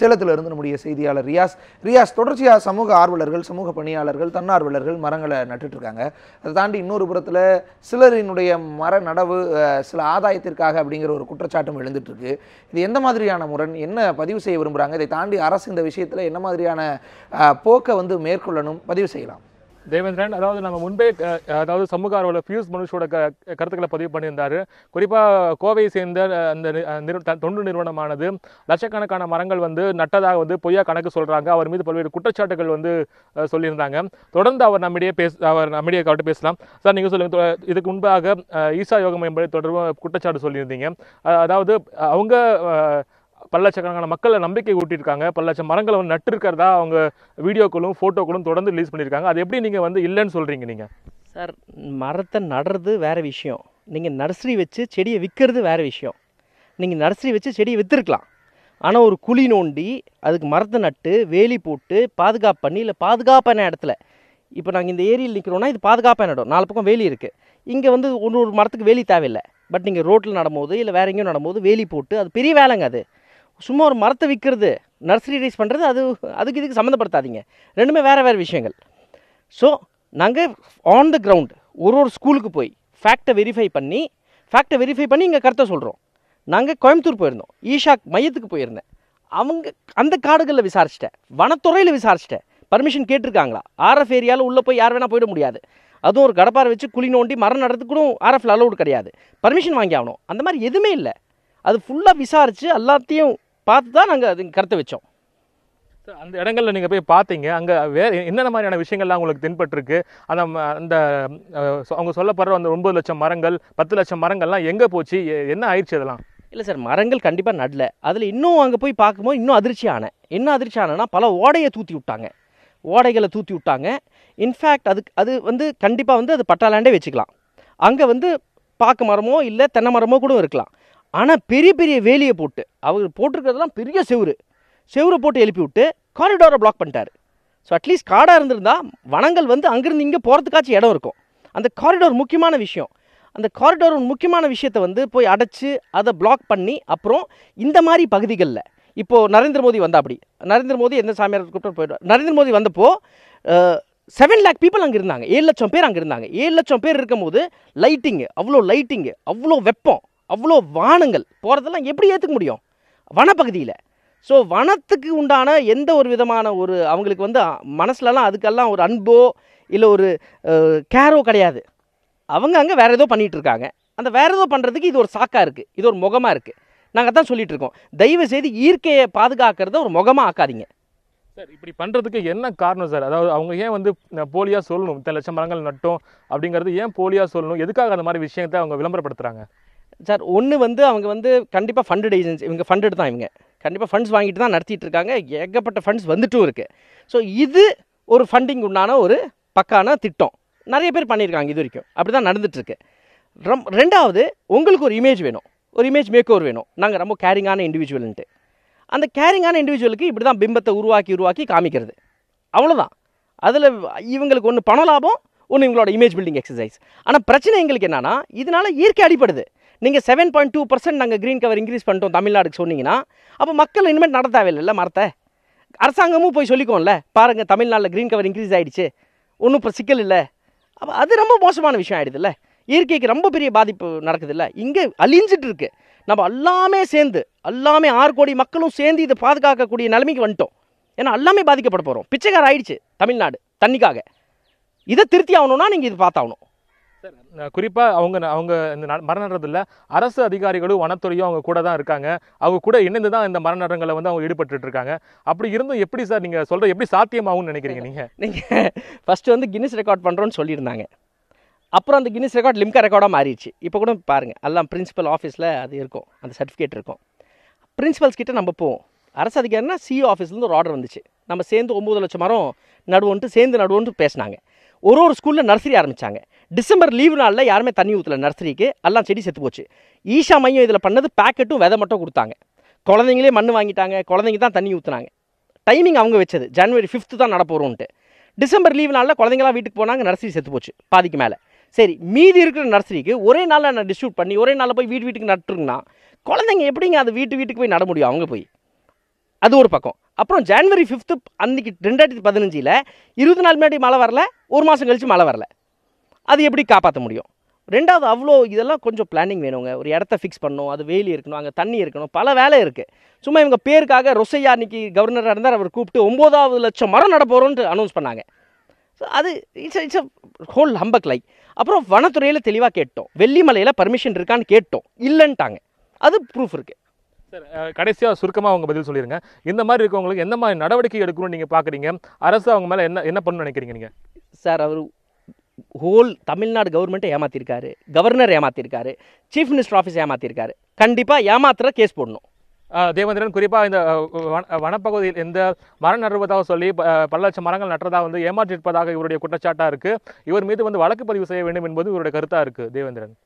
சேலத்தில் இருந்து நம்முடைய செய்தியாளர் ரியாஸ். ரியாஸ் தொடர்ச்சியாக சமூக ஆர்வலர்கள் சமூக பணியாளர்கள் தன்னார்வலர்கள் மரங்களை நட்டுட்ருக்காங்க அதை தாண்டி இன்னொரு புறத்தில் சிலரினுடைய மர நடவு சில ஆதாயத்திற்காக அப்படிங்கிற ஒரு குற்றச்சாட்டும் எழுந்துட்டுருக்கு. இது எந்த மாதிரியான முரண்? என்ன பதிவு செய்ய விரும்புகிறாங்க இதை தாண்டி அரசு இந்த விஷயத்தில் என்ன மாதிரியான போக்கை வந்து மேற்கொள்ளணும்? பதிவு செய்யலாம். தேவேந்திரன் அதாவது நம்ம முன்பே அதாவது சமூக ஆர்வலர் பியூஷ் மனுஷோட க கருத்துக்களை பதிவு பண்ணியிருந்தாரு. குறிப்பாக கோவையை சேர்ந்த அந்த நிறு- தொண்டு நிறுவனமானது லட்சக்கணக்கான மரங்கள் வந்து நட்டதாக வந்து பொய்யா கணக்கு சொல்கிறாங்க அவர் மீது பல்வேறு குற்றச்சாட்டுகள் வந்து சொல்லியிருந்தாங்க. தொடர்ந்து அவர் நம்மிடையே பேச அவர் நம்மிடையே கவிட்டு பேசலாம். சார் நீங்கள் சொல்லுங்கள் இதுக்கு முன்பாக ஈசா யோகம் என்பதை தொடர்பு குற்றச்சாட்டு சொல்லியிருந்தீங்க. அதாவது அவங்க பல லட்சக்கணக்கான மக்களை நம்பிக்கை ஊட்டியிருக்காங்க. பல லட்சம் மரங்களை வந்து நட்டுருக்கிறதா அவங்க வீடியோக்களும் ஃபோட்டோக்களும் தொடர்ந்து ரிலீஸ் பண்ணியிருக்காங்க. அது எப்படி நீங்கள் வந்து இல்லைன்னு சொல்கிறீங்க நீங்கள் சார் மரத்தை நடுறது வேறு விஷயம். நீங்கள் நர்சரி வச்சு செடியை விற்கிறது வேறு விஷயம். நீங்கள் நர்சரி வச்சு செடியை விற்றுருக்கலாம் ஆனால் ஒரு குழி நோண்டி அதுக்கு மரத்தை நட்டு வேலி போட்டு பாதுகாப்பு பண்ணி இல்லை பாதுகாப்பான இடத்துல. இப்போ நாங்கள் இந்த ஏரியில் நிற்கிறோன்னா இது பாதுகாப்பான இடம். நாலு பக்கம் வேலி இருக்குது இங்கே வந்து ஒரு ஒரு மரத்துக்கு வேலி தேவையில்லை. பட் நீங்கள் ரோட்டில் நடும்போது இல்லை வேற எங்கேயும் நடும்போது வேலி போட்டு அது பெரிய வேலைங்க அது. சும்மா ஒரு மரத்தை விற்கிறது நர்சரி ரைஸ் பண்ணுறது அது அதுக்கு இதுக்கு சம்மந்தப்படுத்தாதீங்க. ரெண்டுமே வேறு வேறு விஷயங்கள். ஸோ நாங்கள் ஆன் த கிரவுண்ட் ஒரு ஒரு ஸ்கூலுக்கு போய் ஃபேக்டை வெரிஃபை பண்ணி ஃபேக்டை வெரிஃபை பண்ணி இங்கே கருத்தை சொல்கிறோம் நாங்கள் கோயம்புத்தூர் போயிருந்தோம். ஈஷா மையத்துக்கு போயிருந்தேன். அவங்க அந்த காடுகளில் விசாரிச்சிட்டேன். வனத்துறையில் விசாரிச்சிட்டேன். பர்மிஷன் கேட்டிருக்காங்களா? ஆர்எஃப் ஏரியாவில் உள்ளே போய் யார் வேணால் போயிட முடியாது. அதுவும் ஒரு கடப்பாரை வச்சு குழி நோண்டி மரம் நடுறதுக்கு கூட ஆர்எஃப்ல அலௌடு கிடையாது. பர்மிஷன் வாங்கி ஆகணும். அந்த மாதிரி எதுவுமே இல்லை. அது ஃபுல்லாக விசாரித்து எல்லாத்தையும் பார்த்து தான் நாங்கள் அது கருத்தை வச்சோம். அந்த இடங்கள்ல நீங்கள் போய் பார்த்தீங்க அங்கே வேற என்னென்ன மாதிரியான விஷயங்கள்லாம் உங்களுக்கு தென்பட்டிருக்கு? அந்த அந்த அவங்க சொல்லப்படுற அந்த ஒன்பது லட்சம் மரங்கள் பத்து லட்சம் மரங்கள்லாம் எங்கே போச்சு? என்ன ஆயிடுச்சு அதெல்லாம் இல்லை சார் மரங்கள் கண்டிப்பாக நடல. அதில் இன்னும் அங்கே போய் பார்க்கும்போது இன்னும் அதிர்ச்சி ஆனேன் என்ன அதிர்ச்சி ஆனேன்னா பல ஓடையை தூத்தி விட்டாங்க. ஓடைகளை தூத்தி விட்டாங்க. இன்ஃபேக்ட் அதுக்கு அது வந்து கண்டிப்பாக வந்து அது பட்டாலாண்டே வச்சுக்கலாம். அங்கே வந்து பாக்கு மரமோ இல்லை தென்னை மரமோ கூட இருக்கலாம். ஆனால் பெரிய பெரிய வேலியை போட்டு அவர் போட்டிருக்கிறதெல்லாம் பெரிய செவுரு. செவுரை போட்டு எழுப்பி விட்டு காரிடோரை பிளாக் பண்ணிட்டார். ஸோ அட்லீஸ்ட் காடாக இருந்திருந்தா வனங்கள் வந்து அங்கேருந்து இங்கே போகிறதுக்காச்சும் இடம் இருக்கும். அந்த காரிடோர் முக்கியமான விஷயம். அந்த காரிடோர் முக்கியமான விஷயத்தை வந்து போய் அடைச்சி அதை பிளாக் பண்ணி அப்புறம் இந்த மாதிரி பகுதிகளில் இப்போது நரேந்திர மோடி வந்தா அப்படி நரேந்திர மோடி எந்த சாமியார் கூப்பிட்டு போயிடுவார்? நரேந்திர மோடி வந்தப்போ செவன் லேக் பீப்புள் அங்கே இருந்தாங்க. ஏழு லட்சம் பேர் அங்கே இருந்தாங்க. ஏழு லட்சம் பேர் இருக்கும்போது லைட்டிங்கு அவ்வளோ லைட்டிங்கு அவ்வளோ வெப்பம். அவ்வளோ வானங்கள். போகிறதெல்லாம் எப்படி ஏற்றுக்க முடியும்? வனப்பகுதியில். ஸோ வனத்துக்கு உண்டான எந்த ஒரு விதமான ஒரு அவங்களுக்கு வந்து மனசுலலாம் அதுக்கெல்லாம் ஒரு அன்போ இல்லை ஒரு கேரோ கிடையாது. அவங்க அங்கே வேறு ஏதோ பண்ணிகிட்ருக்காங்க அந்த வேறு ஏதோ பண்ணுறதுக்கு இது ஒரு சாக்காக இருக்குது இது ஒரு முகமாக இருக்குது நாங்கள் தான் சொல்லிகிட்ருக்கோம் இருக்கோம். தயவு செய்து இயற்கையை பாதுகாக்கிறத ஒரு முகமாக ஆக்காதீங்க. சார் இப்படி பண்ணுறதுக்கு என்ன காரணம் சார்? அதாவது அவங்க ஏன் வந்து போலியாக சொல்லணும்? இத்தனை லட்சம் மரங்கள் நட்டோம் அப்படிங்கிறது ஏன் போலியாக சொல்லணும்? எதுக்காக அந்த மாதிரி விஷயத்தை அவங்க விளம்பரப்படுத்துகிறாங்க சார் ஒன்று வந்து அவங்க வந்து கண்டிப்பாக ஃபண்டட் ஏஜென்சி இவங்க ஃபண்டட் தான் இவங்க. கண்டிப்பாக ஃபண்ட்ஸ் வாங்கிட்டு தான் நடத்திட்டு இருக்காங்க. ஏகப்பட்ட ஃபண்ட்ஸ் வந்துட்டும் இருக்குது ஸோ இது ஒரு ஃபண்டிங் உண்டான ஒரு பக்கான திட்டம். நிறைய பேர் பண்ணியிருக்காங்க இது வரைக்கும். அப்படி தான் நடந்துட்டுருக்கு ரம் ரெண்டாவது உங்களுக்கு ஒரு இமேஜ் வேணும். ஒரு இமேஜ் மேக் ஓவர் வேணும். நாங்கள் ரொம்ப கேரிங்கான இண்டிவிஜுவல்ன்ட்டு அந்த கேரிங்கான இண்டிவிஜுவலுக்கு இப்படி தான் பிம்பத்தை உருவாக்கி உருவாக்கி காமிக்கிறது. அவ்வளோதான் அதில் இவங்களுக்கு ஒன்று பண லாபம் ஒன்று இவங்களோட இமேஜ் பில்டிங் எக்ஸசைஸ் ஆனால் பிரச்சனை எங்களுக்கு என்னென்னா இதனால் இயற்கை அடிப்படுது நீங்கள் செவன் பாயிண்ட் டூ பர்சன்ட் நாங்கள் க்ரீன் கவர் இன்க்ரீஸ் பண்ணிட்டோம் தமிழ்நாடுக்கு சொன்னீங்கன்னா அப்போ மக்கள் இனிமேல் நட தேவையில்லைல்ல மரத்தை? அரசாங்கமும் போய் சொல்லிக்கோம்ல பாருங்கள் தமிழ்நாட்டில் க்ரீன் கவர் இன்க்ரீஸ் ஆயிடுச்சு. ஒன்றும் இப்போ சிக்கல் இல்லை. அப்போ அது ரொம்ப மோசமான விஷயம் ஆயிடுதுல்ல. இயற்கைக்கு ரொம்ப பெரிய பாதிப்பு நடக்குதுல்ல. இங்கே அழிஞ்சிட்டு இருக்கு நம்ம எல்லாமே சேர்ந்து எல்லாமே ஆறு கோடி மக்களும் சேர்ந்து இதை பாதுகாக்கக்கூடிய நிலைமைக்கு வந்துட்டோம். ஏன்னா எல்லாமே பாதிக்கப்பட போகிறோம் பிச்சைக்கார ஆயிடுச்சு தமிழ்நாடு தண்ணிக்காக. இதை திருத்தி ஆகணும்னா நீங்கள் இது பார்த்தாகணும். குறிப்பாக அவங்க அவங்க இந்த மரம் நடுறதுல அரசு அதிகாரிகளும் வனத்துறையும் அவங்க கூட தான் இருக்காங்க. அவங்க கூட இணைந்து தான் இந்த மர நடுறங்களை வந்து அவங்க ஈடுபட்டு இருக்காங்க அப்படி இருந்தும் எப்படி சார் நீங்கள் சொல்கிற எப்படி சாத்தியமாகும்னு நினைக்கிறீங்க நீங்கள் நீங்கள் ஃபஸ்ட்டு வந்து கின்னிஸ் ரெக்கார்ட் பண்ணுறோன்னு சொல்லியிருந்தாங்க. அப்புறம் அந்த கின்னிஸ் ரெக்கார்ட் லிம்கா ரெக்கார்டாக மாறிடுச்சு. இப்போ கூட பாருங்கள் எல்லாம் பிரின்சிபல் ஆஃபீஸில் அது இருக்கும் அந்த சர்டிஃபிகேட் இருக்கும். பிரின்சிபல்ஸ் கிட்டே நம்ம போவோம். அரசு அதிகாரினா சிஇஓ ஆஃபீஸ்லேருந்து ஒரு ஆர்டர் வந்துச்சு. நம்ம சேர்ந்து ஒம்பது லட்சம் மரம் நடுவோன்ட்டு சேர்ந்து நடுவோன்ட்டு பேசினாங்க. ஒரு ஒரு ஸ்கூலில் நர்சரி ஆரம்பித்தாங்க டிசம்பர் லீவு நாளில் யாருமே தண்ணி ஊற்றல நர்சரிக்கு. எல்லாம் செடி செத்து போச்சு. ஈஷா மையம் இதில் பண்ணது பேக்கெட்டும் விதை மட்டும் கொடுத்தாங்க. குழந்தைங்களே மண் வாங்கிட்டாங்க குழந்தைங்க தான் தண்ணி ஊற்றுனாங்க டைமிங் அவங்க வச்சது. ஜனவரி ஃபிஃப்த்து தான் நடப்போகிறோன்ட்டு டிசம்பர் லீவ் நாளில் குழந்தைங்களாம் வீட்டுக்கு போனாங்க நர்சரி செத்து போச்சு பாதிக்கு மேலே. சரி மீதி இருக்கிற நர்சரிக்கு ஒரே நாளில் நான் டிஸ்ட்ரிபியூட் பண்ணி ஒரே நாளில் போய் வீட்டு வீட்டுக்கு நட்டுருங்கன்னா குழந்தைங்க எப்படிங்க அது வீட்டு வீட்டுக்கு போய் நட முடியும் அவங்க போய்? அது ஒரு பக்கம். அப்புறம் ஜான்வரி ஃபிஃப்த்து அன்றைக்கி ரெண்டாயிரத்தி பதினஞ்சில் இருபத்தி நாலு முன்னாடி மழை வரல ஒரு மாதம் கழிச்சு மழை வரல. அது எப்படி காப்பாற்ற முடியும்? ரெண்டாவது அவ்வளோ இதெல்லாம் கொஞ்சம் பிளானிங் வேணுங்க. ஒரு இடத்த ஃபிக்ஸ் பண்ணணும் அது வேலி இருக்கணும் அங்கே தண்ணி இருக்கணும் பல வேலை இருக்குது சும்மா இவங்க பேருக்காக ரொசையா அன்னைக்கு கவர்னராக இருந்தார் அவர் கூப்பிட்டு ஒம்போதாவது லட்சம் மரம் நட போகிறோன்ட்டு அனௌன்ஸ் பண்ணாங்க. ஸோ அது it's it's a whole humbug like அப்புறம் வனத்துறையில் தெளிவாக கேட்டோம். வெள்ளிமலையில் பர்மிஷன் இருக்கான்னு கேட்டோம். இல்லைன்ட்டாங்க. அது ப்ரூஃப் இருக்குது சார் அஹ், கடைசியா சுருக்கமா அவங்க பதில் சொல்லிருங்க. இந்த மாதிரி இருக்கவங்களுக்கு எந்த மாதிரி நடவடிக்கை எடுக்கணும்னு நீங்க பாக்குறீங்க? அரசு அவங்க மேல என்ன என்ன பண்ணணும்னு நினைக்கிறீங்க நீங்க? சார் அவர் ஹோல் தமிழ்நாடு கவர்மெண்ட்டை ஏமாற்றிருக்காரு கவர்னர் ஏமாத்திருக்காரு. சீஃப் மினிஸ்டர் ஆஃபீஸ் ஏமாத்திருக்காரு. கண்டிப்பாக ஏமாத்துற கேஸ் போடணும். தேவேந்திரன் குறிப்பா இந்த வன- வனப்பகுதியில் இந்த மரம் நடுவதாக சொல்லி பல லட்சம் மரங்கள் நட்டதாக வந்து ஏமாற்றிருப்பதாக இவருடைய குற்றச்சாட்டா இருக்கு. இவர் மீது வந்து வழக்கு பதிவு செய்ய வேண்டும் என்பது இவருடைய கருத்தா இருக்கு தேவேந்திரன்?